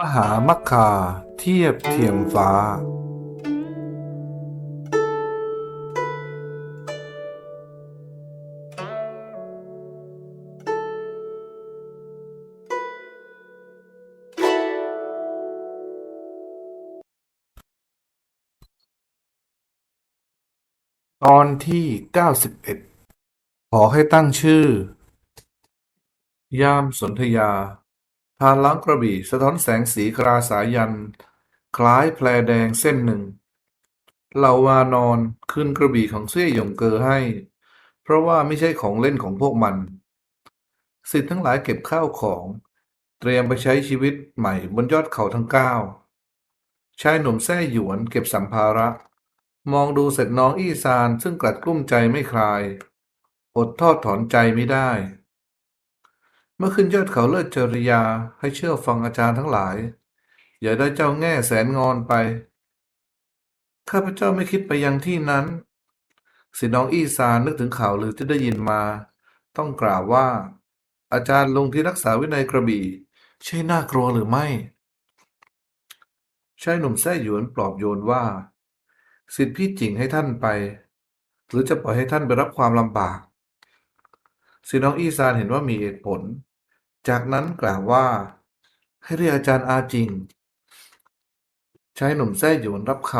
มหามัคคาเทียบเทียมฟ้า ตอนที่เก้าสิบเอ็ดขอให้ตั้งชื่อ ยามสนธยา ทานล้างกระบี่สะท้อนแสงสีคราสายันคล้ายแพรแดงเส้นหนึ่ง เหล่าวานอนคืนกระบี่ของเสี่ยหยงเกอให้ เพราะว่าไม่ใช่ของเล่นของพวกมัน สิทธิ์ทั้งหลายเก็บข้าวของ เตรียมไปใช้ชีวิตใหม่บนยอดเขาทั้งเก้าชายหนุ่มแท้หยวนเก็บสัมภาระ มองดูเสร็จน้องอี้ซานซึ่งกลัดกลุ้มใจไม่คลาย อดทอดถอนใจไม่ได้ เมื่อขึ้นยอดเขาเลิศจริยาให้เชื่อฟังอาจารย์ทั้งหลาย อย่าได้เจ้าแง่แสนงอนไป ข้าพเจ้าไม่คิดไปยังที่นั้นสิน้องอี้ซานนึกถึงข่าวลือที่ได้ยินมา ต้องกล่าวว่า อาจารย์ลงที่รักษาวินัยกระบี่ ใช่น่ากลัวหรือไม่ชายหนุ่มแท้หยวนปลอบโยนว่า สิทธิพี่จิงให้ท่านไป หรือจะปล่อยให้ท่านไปรับความลำบาก สิน้องอีซานเห็นว่ามีเหตุผล จากนั้นกล่าวว่า ให้เรียกอาจารย์อาจิง ใชายหนุ่มแท้หยวนรับค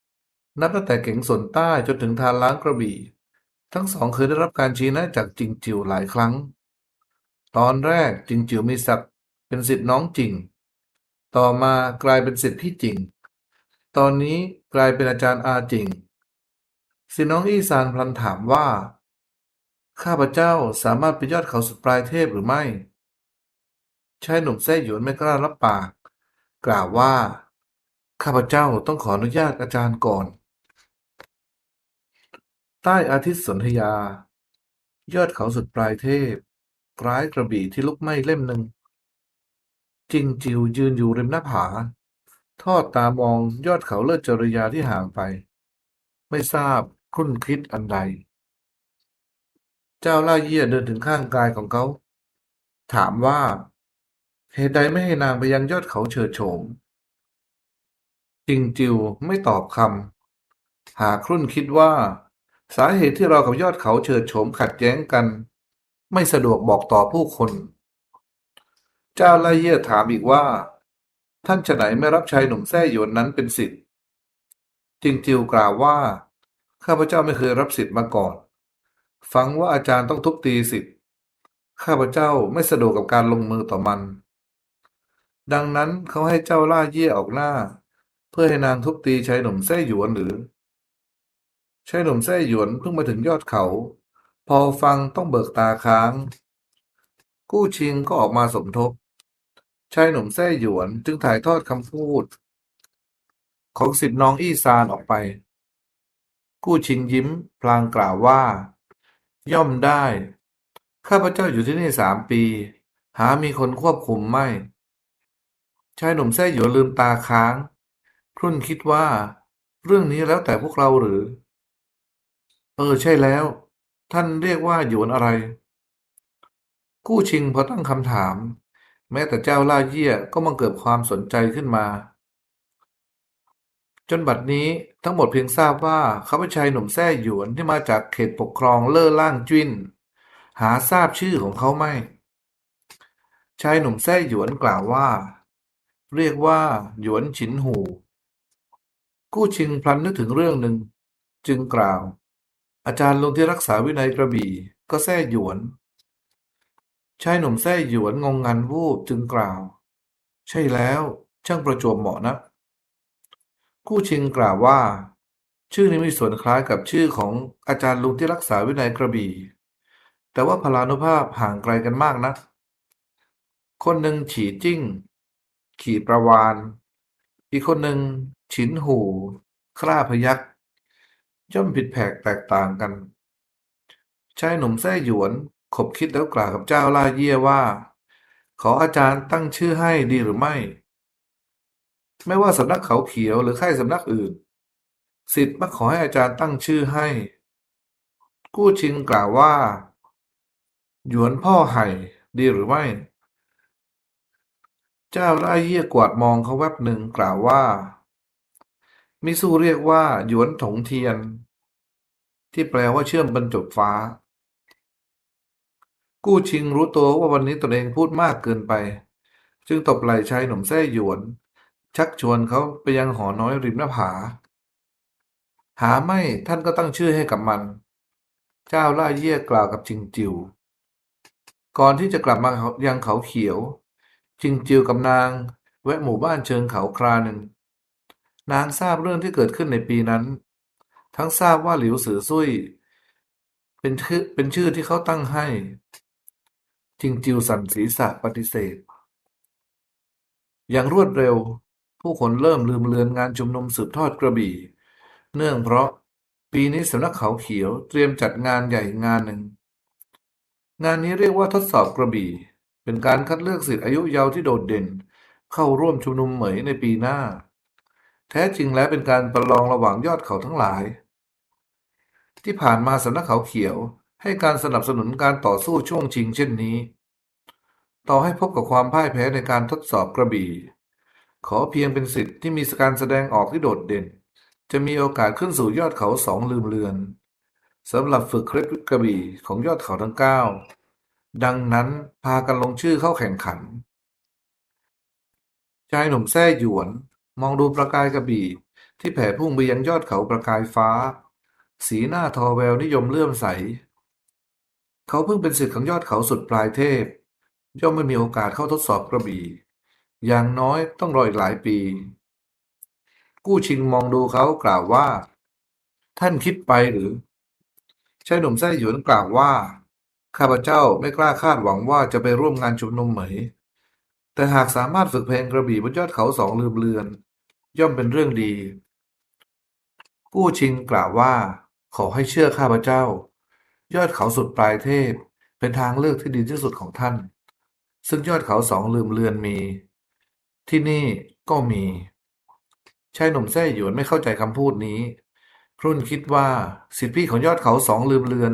ำนับตั้งแต่เก๋งสนใต้จนถึงทานล้างกระบี่ ทั้งสองเคยได้รับการชี้แนะจากจิงจิวหลายครั้ง ตอนแรกจิงจิวมีศักดิ์เป็นสิทธิ์น้องจิง ต่อมากลายเป็นสิทธิ์พี่จิง ตอนนี้กลายเป็นอาจารย์อาจิงสิน้องอี้ซานพลันถามว่า ข้าพเจ้าสามารถไปยอดเขาสุดปลายเทพหรือไม่ ชายหนุ่มแท้หยวนไม่กล้ารับปาก กล่าวว่า ข้าพเจ้าต้องขออนุญาตอาจารย์ก่อน ใต้อาทิตย์สนธยา ยอดเขาสุดปลายเทพคล้ายกระบี่ที่ลุกไหม้เล่มหนึ่งจิงจิวยืนอยู่ริมหน้าผา ทอดตามองยอดเขาเลิศจริยาที่ห่างไป ไม่ทราบครุ่นคิดอันใด เจ้าล่าเยี่ยเดินถึงข้างกายของเขา ถามว่า เหตุใดไม่ให้นางไปยังยอดเขาเฉิดโฉมจิงจิวไม่ตอบคำหาครุ่นคิดว่า สาเหตุที่เรากับยอดเขาเฉิดโฉมขัดแย้งกัน ไม่สะดวกบอกต่อผู้คน เจ้าล่าเยี่ยถามอีกว่า ท่านจะไหนไม่รับชายหนุ่มแท้หยวนนั้นเป็นสิทธิ์จิงจิวกล่าวว่า ข้าพเจ้าไม่เคยรับสิทธิ์มาก่อน ฟังว่าอาจารย์ต้องทุบตีสิทธิ์ ข้าพเจ้าไม่สะดวกกับการลงมือต่อมัน ดังนั้นเขาให้เจ้าล่าเยี่ยออกหน้า เพื่อให้นางทุบตีชายหนุ่มแท้หยวนหรือชายหนุ่มแท้หยวนเพิ่งมาถึงยอดเขา พอฟังต้องเบิกตาค้าง กู้ชิงก็ออกมาสมทบชายหนุ่มแท้หยวนจึงถ่ายทอดคำพูด ของสิทธิ์น้องอี้ซานออกไป กู้ชิงยิ้ม พลางกล่าวว่า ย่อมได้ ข้าพเจ้าอยู่ที่นี่สามปี หามีคนควบคุมไม่ ชายหนุ่มแท้หยวนลืมตาค้าง ครุ่นคิดว่า เรื่องนี้แล้วแต่พวกเราหรือ เออใช่แล้ว ท่านเรียกว่าหยวนอะไร กู้ชิงพอตั้งคำถาม แม้แต่เจ้าล่าเยี่ยก็มังเกิดความสนใจขึ้นมา จนบัดนี้ทั้งหมดเพียงทราบว่าเขาเป็นชายหนุ่มแท้หยวนที่มาจากเขตปกครองเล่อล่างจิ้นหาทราบชื่อของเขาไม่ ชายหนุ่มแท้หยวนกล่าวว่า เรียกว่า หยวนฉินหู กู้ชิงพลันนึกถึงเรื่องหนึ่ง จึงกล่าว อาจารย์ลงที่รักษาวินัยกระบี่ก็แท้หยวน ชายหนุ่มแท้หยวนงงงันวูบจึงกล่าว ใช่แล้วช่างประจวบเหมาะนะกู้ ชิงกล่าวว่า ชื่อนี้มีส่วนคล้ายกับชื่อของอาจารย์ลุงที่รักษาวินัยกระบี่ แต่ว่าพลานุภาพห่างไกลกันมากนะัก คนหนึ่งฉีจิ้ง ขี่ประวาน อีกคนหนึ่งฉินหูคร่าพยักย่อมผิดแผกแตกต่างกันชายหนุ่มแท้หยวนขบคิดแล้วกล่าวกับเจ้าล่าเยี่ยว่า ขออาจารย์ตั้งชื่อให้ดีหรือไม่ ไม่ว่าสำนักเขาเขียวหรือค่ายสำนักอื่น สิทธิ์มาขอให้อาจารย์ตั้งชื่อให้ กู้ชิงกล่าวว่า หยวนพ่อไห่ดีหรือไม่ เจ้าไร่เยี่ยกวาดมองเขาแวบหนึ่งกล่าวว่า มิสู้เรียกว่า หยวนถงเทียน ที่แปลว่าเชื่อมบรรจบฟ้า กู้ชิงรู้ตัวว่าวันนี้ตนเองพูดมากเกินไป จึงตบไหล่ชายหนุ่มแท้หยวน ชักชวนเขาไปยังหอน้อยริมหน้าผา หาไม่ท่านก็ตั้งชื่อให้กับมัน เจ้าล่าเยี่ยกล่าวกับจิงจิว ก่อนที่จะกลับมายังเขาเขียว จิงจิวกับนาง แวะหมู่บ้านเชิงเขาคราหนึ่ง นางทราบเรื่องที่เกิดขึ้นในปีนั้น ทั้งทราบว่าหลิวสือซุ่ยเป็นชื่อเป็นชื่อที่เขาตั้งให้ จิงจิวสั่นศีรษะปฏิเสธอย่างรวดเร็ว ผู้คนเริ่มลืมเลือนงานชุมนุมสืบทอดกระบี่ เนื่องเพราะปีนี้สำนักเขาเขียวเตรียมจัดงานใหญ่งานหนึ่ง งานนี้เรียกว่าทดสอบกระบี่ เป็นการคัดเลือกสิทธิอายุเยาว์ที่โดดเด่น เข้าร่วมชุมนุมเหมยในปีหน้า แท้จริงแล้วเป็นการประลองระหว่างยอดเขาทั้งหลาย ที่ผ่านมาสำนักเขาเขียวให้การสนับสนุนการต่อสู้ช่วงชิงเช่นนี้ ต่อให้พบกับความพ่ายแพ้ในการทดสอบกระบี่ ขอเพียงเป็นสิทธิ์ที่มีการแสดงออกที่โดดเด่น จะมีโอกาสขึ้นสู่ยอดเขาสองลืมเลือนสำหรับฝึกเคล็ดกระบี่ของยอดเขาทั้งเก้าดังนั้นพากันลงชื่อเข้าแข่งขัน ชายหนุ่มแท้หยวน มองดูประกายกระบี่ที่แผ่พุ่งไปยังยอดเขาประกายฟ้า สีหน้าทอแววนิยมเลื่อมใส เขาเพิ่งเป็นศิษย์ของยอดเขาสุดปลายเทพ ย่อมไม่มีโอกาสเข้าทดสอบกระบี่ อย่างน้อยต้องรออีกหลายปี กู้ชิงมองดูเขากล่าวว่า ท่านคิดไปหรือชายหนุ่มแท้หยวนกล่าวว่า ข้าพเจ้าไม่กล้าคาดหวังว่าจะไปร่วมงานชุมนุมเหม แต่หากสามารถฝึกเพลงกระบี่บนยอดเขาสองลืมเลือน ย่อมเป็นเรื่องดี กู้ชิงกล่าวว่า ขอให้เชื่อข้าพเจ้า ยอดเขาสุดปลายเทพ เป็นทางเลือกที่ดีที่สุดของท่าน ซึ่งยอดเขาสองลืมเลือนมี ที่นี่ก็มี ชายหนุ่มแท้หยวนไม่เข้าใจคำพูดนี้ ครุ่นคิดว่าสิทธิพี่ของยอดเขาสองลืมเลือน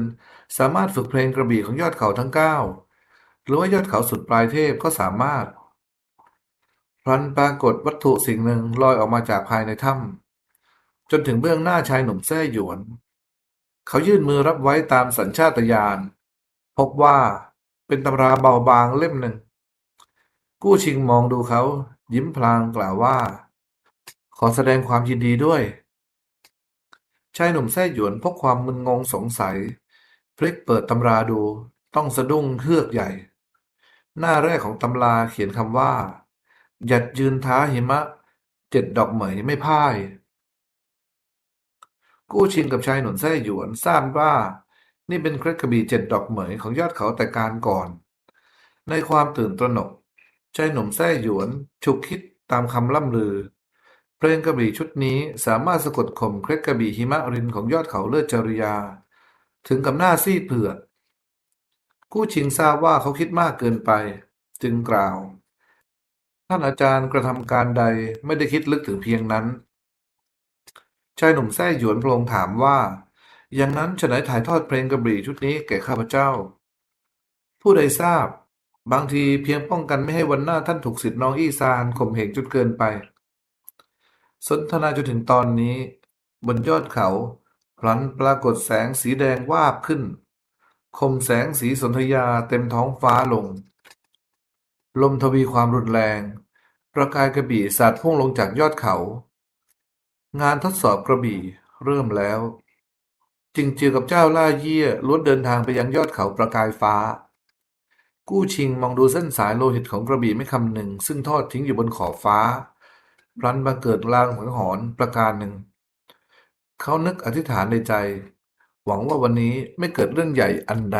สามารถฝึกเพลงกระบี่ของยอดเขาทั้งเก้าหรือว่ายอดเขาสุดปลายเทพก็สามารถพลันปรากฏวัตถุสิ่งหนึ่งลอยออกมาจากภายในถ้ำจนถึงเบื้องหน้าชายหนุ่มแท้หยวน เขายื่นมือรับไว้ตามสัญชาตญาณพบว่าเป็นตำราเบาบางเล่มหนึ่ง กู้ชิงมองดูเขา ยิ้มพลางกล่าวว่า ขอแสดงความยินดีด้วย ชายหนุ่มแท้หยวนพกความมึนงงสงสัย พลิกเปิดตำราดูต้องสะดุ้งเฮือกใหญ่ หน้าแรกของตำราเขียนคำว่า หยัดยืนท้าหิมะ เจ็ดดอกเหมยไม่พ่าย กู้ชิงกับชายหนุ่มแท้หยวนทราบว่านี่เป็นเคล็ดกระบี่เจ็ดดอกเหมยของยอดเขาแต่การก่อน ในความตื่นตระหนก ชายหนุ่มแท้หยวน ฉุกคิดตามคำล่ำลือ เพลงกระบี่ชุดนี้สามารถสะกดข่มเคล็ดกระบี่หิมะรินของยอดเขาเลือดจริยา ถึงกับหน้าซีดเผือดกู้ชิงทราบว่าเขาคิดมากเกินไป จึงกล่าว ท่านอาจารย์กระทำการใดไม่ได้คิดลึกถึงเพียงนั้นชายหนุ่มแท้หยวนพลงถามว่า อย่างนั้นฉะไหนถ่ายทอดเพลงกระบี่ชุดนี้แก่ข้าพเจ้า ผู้ใดทราบ บางทีเพียงป้องกันไม่ให้วันหน้าท่านถูกสิทธิ์น้องอี้ซานข่มเหงจนเกินไป สนทนาจนถึงตอนนี้ บนยอดเขา พลันปรากฏแสงสีแดงวาบขึ้น คมแสงสีสนธยาเต็มท้องฟ้าลง ลมทวีความรุนแรง ประกายกระบี่สาดพุ่งลงจากยอดเขา งานทดสอบกระบี่เริ่มแล้วจิงเจือกับเจ้าล่าเยี่ยล้วนเดินทางไปยังยอดเขาประกายฟ้า กู้ชิงมองดูเส้นสายโลหิตของกระบี่ไม่คำหนึ่ง ซึ่งทอดทิ้งอยู่บนขอบฟ้าพลันบังเกิดลางหัวหอนประการหนึ่ง เขานึกอธิษฐานในใจ หวังว่าวันนี้ไม่เกิดเรื่องใหญ่อันใด